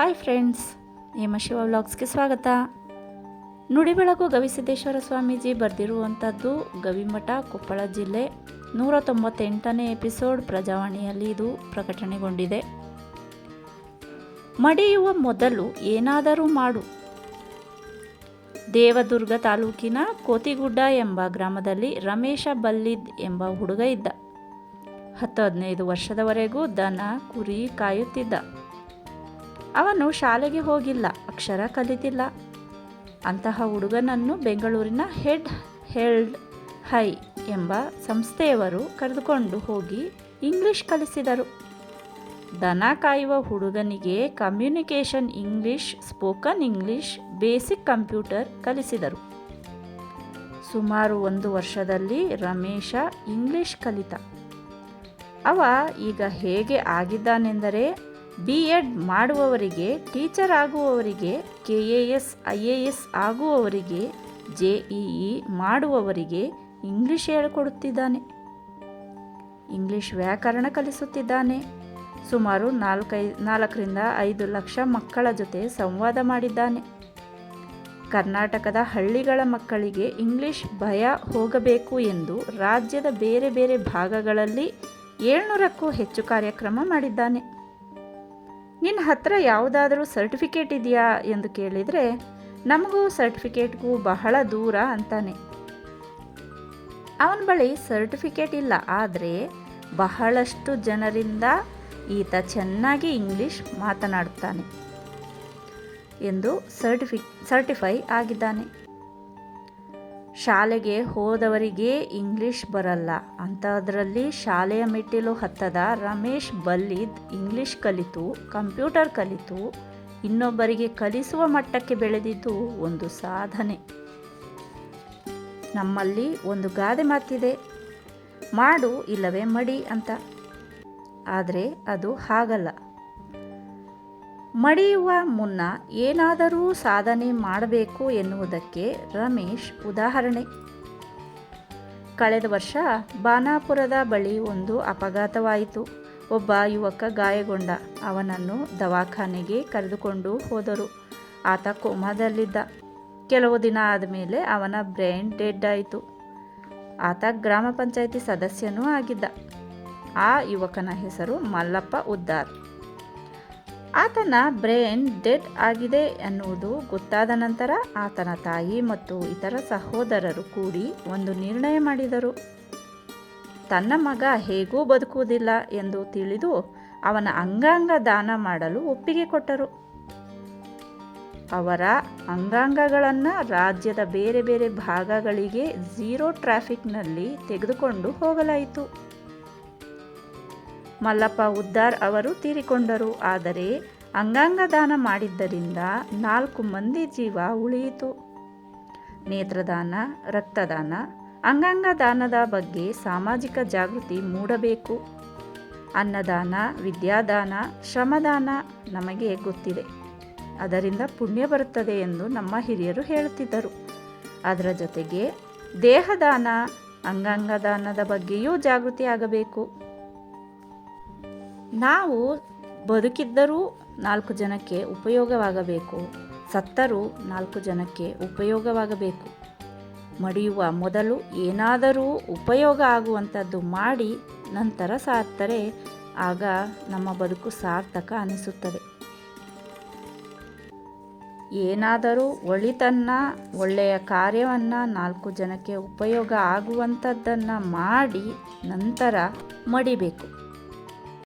Hi friends Hema Shiva ವ್ಲಾಗ್ಸ್ಗೆ ಸ್ವಾಗತ. ನುಡಿಬೆಳಕು ಗವಿಸಿದ್ದೇಶ್ವರ ಸ್ವಾಮೀಜಿ ಬರೆದಿರುವಂಥದ್ದು ಗವಿಮಠ, ಕೊಪ್ಪಳ ಜಿಲ್ಲೆ. ನೂರ ತೊಂಬತ್ತೆಂಟನೇ ಎಪಿಸೋಡ್ ಪ್ರಜಾವಾಣಿಯಲ್ಲಿ ಇದು ಪ್ರಕಟಣೆಗೊಂಡಿದೆ. ಮಡಿಯುವ ಮೊದಲು ಏನಾದರೂ ಮಾಡು. ದೇವದುರ್ಗ ತಾಲೂಕಿನ ಕೋತಿಗುಡ್ಡ ಎಂಬ ಗ್ರಾಮದಲ್ಲಿ ರಮೇಶ ಬಲ್ಲಿದ್ ಎಂಬ ಹುಡುಗ ಇದ್ದ. ಹತ್ತು ಹದಿನೈದು ವರ್ಷದವರೆಗೂ ದನ, ಕುರಿ ಕಾಯುತ್ತಿದ್ದ. ಅವನು ಶಾಲೆಗೆ ಹೋಗಿಲ್ಲ, ಅಕ್ಷರ ಕಲಿತಿಲ್ಲ. ಅಂತಹ ಹುಡುಗನನ್ನು ಬೆಂಗಳೂರಿನ ಹೆಡ್ ಹೆಲ್ಡ್ ಹೈ ಎಂಬ ಸಂಸ್ಥೆಯವರು ಕರೆದುಕೊಂಡು ಹೋಗಿ ಇಂಗ್ಲಿಷ್ ಕಲಿಸಿದರು. ದನ ಕಾಯುವ ಹುಡುಗನಿಗೆ communication English, spoken English, basic computer ಕಲಿಸಿದರು. ಸುಮಾರು ಒಂದು ವರ್ಷದಲ್ಲಿ ರಮೇಶ ಇಂಗ್ಲಿಷ್ ಕಲಿತ. ಅವ ಈಗ ಹೇಗೆ ಆಗಿದ್ದಾನೆಂದರೆ ಬಿ ಎಡ್ ಮಾಡುವವರಿಗೆ, teacher ಆಗುವವರಿಗೆ K A S I A S ಆಗುವವರಿಗೆ J E E ಮಾಡುವವರಿಗೆ ಇಂಗ್ಲಿಷ್ ಹೇಳಿಕೊಡುತ್ತಿದ್ದಾನೆ. ಇಂಗ್ಲಿಷ್ ವ್ಯಾಕರಣ ಕಲಿಸುತ್ತಿದ್ದಾನೆ. ಸುಮಾರು ನಾಲ್ಕೈ, ನಾಲ್ಕರಿಂದ ಐದು ಲಕ್ಷ ಮಕ್ಕಳ ಜೊತೆ ಸಂವಾದ ಮಾಡಿದ್ದಾನೆ. ಕರ್ನಾಟಕದ ಹಳ್ಳಿಗಳ ಮಕ್ಕಳಿಗೆ ಇಂಗ್ಲಿಷ್ ಭಯ ಹೋಗಬೇಕು ಎಂದು ರಾಜ್ಯದ ಬೇರೆ ಬೇರೆ ಭಾಗಗಳಲ್ಲಿ ಏಳ್ನೂರಕ್ಕೂ ಹೆಚ್ಚು ಕಾರ್ಯಕ್ರಮ ಮಾಡಿದ್ದಾನೆ. ನಿನ್ನ ಹತ್ರ ಯಾವುದಾದರೂ ಸರ್ಟಿಫಿಕೇಟ್ ಇದೆಯಾ ಎಂದು ಕೇಳಿದರೆ, ನಮಗೂ ಸರ್ಟಿಫಿಕೇಟ್ಗೂ ಬಹಳ ದೂರ ಅಂತಾನೆ. ಅವನ ಬಳಿ ಸರ್ಟಿಫಿಕೇಟ್ ಇಲ್ಲ, ಆದರೆ ಬಹಳಷ್ಟು ಜನರಿಂದ ಈತ ಚೆನ್ನಾಗಿ ಇಂಗ್ಲಿಷ್ ಮಾತನಾಡುತ್ತಾನೆ ಎಂದು ಸರ್ಟಿಫಿ, ಸರ್ಟಿಫೈ ಆಗಿದ್ದಾನೆ. ಶಾಲೆಗೆ ಹೋದವರಿಗೆ ಇಂಗ್ಲಿಷ್ ಬರಲ್ಲ. ಅಂಥದ್ರಲ್ಲಿ ಶಾಲೆಯ ಮೆಟ್ಟಿಲು ಹತ್ತದ ರಮೇಶ್ ಬಲ್ಲಿದ್ ಇಂಗ್ಲಿಷ್ ಕಲಿತು ಕಂಪ್ಯೂಟರ್ ಕಲಿತು, ಇನ್ನೊಬ್ಬರಿಗೆ ಕಲಿಸುವ ಮಟ್ಟಕ್ಕೆ ಬೆಳೆದಿದ್ದು ಒಂದು ಸಾಧನೆ. ನಮ್ಮಲ್ಲಿ ಒಂದು ಗಾದೆ ಮಾತಿದೆ, ಮಾಡು ಇಲ್ಲವೇ ಮಡಿ ಅಂತ. ಆದರೆ ಅದು ಹಾಗಲ್ಲ. ಮಡಿಯುವ ಮುನ್ನ ಏನಾದರೂ ಸಾಧನೆ ಮಾಡಬೇಕು ಎನ್ನುವುದಕ್ಕೆ ರಮೇಶ್ ಉದಾಹರಣೆ. ಕಳೆದ ವರ್ಷ ಬಾನಾಪುರದ ಬಳಿ ಒಂದು ಅಪಘಾತವಾಯಿತು. ಒಬ್ಬ ಯುವಕ ಗಾಯಗೊಂಡ. ಅವನನ್ನು ದವಾಖಾನೆಗೆ ಕರೆದುಕೊಂಡು ಹೋದರು. ಆತ ಕೋಮಾದಲ್ಲಿದ್ದ. ಕೆಲವು ದಿನ ಆದಮೇಲೆ ಅವನ ಬ್ರೈನ್ ಡೆಡ್ ಆಯಿತು. ಆತ ಗ್ರಾಮ ಪಂಚಾಯಿತಿ ಸದಸ್ಯನೂ ಆಗಿದ್ದ. ಆ ಯುವಕನ ಹೆಸರು ಮಲ್ಲಪ್ಪ ಉದ್ದಾರ್. ಆತನ ಬ್ರೇನ್ ಡೆಡ್ ಆಗಿದೆ ಎನ್ನುವುದು ಗೊತ್ತಾದ ನಂತರ ಆತನ ತಾಯಿ ಮತ್ತು ಇತರ ಸಹೋದರರು ಕೂಡಿ ಒಂದು ನಿರ್ಣಯ ಮಾಡಿದರು. ತನ್ನ ಮಗ ಹೇಗೂ ಬದುಕುವುದಿಲ್ಲ ಎಂದು ತಿಳಿದು ಅವನ ಅಂಗಾಂಗ ದಾನ ಮಾಡಲು ಒಪ್ಪಿಗೆ ಕೊಟ್ಟರು. ಅವರ ಅಂಗಾಂಗಗಳನ್ನು ರಾಜ್ಯದ ಬೇರೆ ಬೇರೆ ಭಾಗಗಳಿಗೆ ಝೀರೋ ಟ್ರಾಫಿಕ್ನಲ್ಲಿ ತೆಗೆದುಕೊಂಡು ಹೋಗಲಾಯಿತು. ಮಲ್ಲಪ್ಪ ಉದ್ದಾರ್ ಅವರು ತೀರಿಕೊಂಡರು. ಆದರೆ ಅಂಗಾಂಗ ದಾನ ಮಾಡಿದ್ದರಿಂದ ನಾಲ್ಕು ಮಂದಿ ಜೀವ ಉಳಿಯಿತು. ನೇತ್ರದಾನ, ರಕ್ತದಾನ ಅಂಗಾಂಗ ದಾನದ ಬಗ್ಗೆ ಸಾಮಾಜಿಕ ಜಾಗೃತಿ ಮೂಡಬೇಕು. ಅನ್ನದಾನ, ವಿದ್ಯಾದಾನ, ಶ್ರಮದಾನ ನಮಗೆ ಗೊತ್ತಿದೆ. ಅದರಿಂದ ಪುಣ್ಯ ಬರುತ್ತದೆ ಎಂದು ನಮ್ಮ ಹಿರಿಯರು ಹೇಳುತ್ತಿದ್ದರು. ಅದರ ಜೊತೆಗೆ ದೇಹದಾನ ಅಂಗಾಂಗ ದಾನದ ಬಗ್ಗೆಯೂ ಜಾಗೃತಿ ಆಗಬೇಕು ನಾವು ಬದುಕಿದ್ದರೂ ನಾಲ್ಕು ಜನಕ್ಕೆ ಉಪಯೋಗವಾಗಬೇಕು. ಸತ್ತರೂ ನಾಲ್ಕು ಜನಕ್ಕೆ ಉಪಯೋಗವಾಗಬೇಕು. ಮಡಿಯುವ ಮೊದಲು ಏನಾದರೂ ಉಪಯೋಗ ಆಗುವಂಥದ್ದು ಮಾಡಿ, ನಂತರ ಸಾತ್ತರೆ ಆಗ ನಮ್ಮ ಬದುಕು ಸಾರ್ಥಕ ಅನಿಸುತ್ತದೆ. ಏನಾದರೂ ಒಳಿತನ್ನು, ಒಳ್ಳೆಯ ಕಾರ್ಯವನ್ನು ನಾಲ್ಕು ಜನಕ್ಕೆ ಉಪಯೋಗ ಆಗುವಂಥದ್ದನ್ನು ಮಾಡಿ, ನಂತರ ಮಡಿಬೇಕು.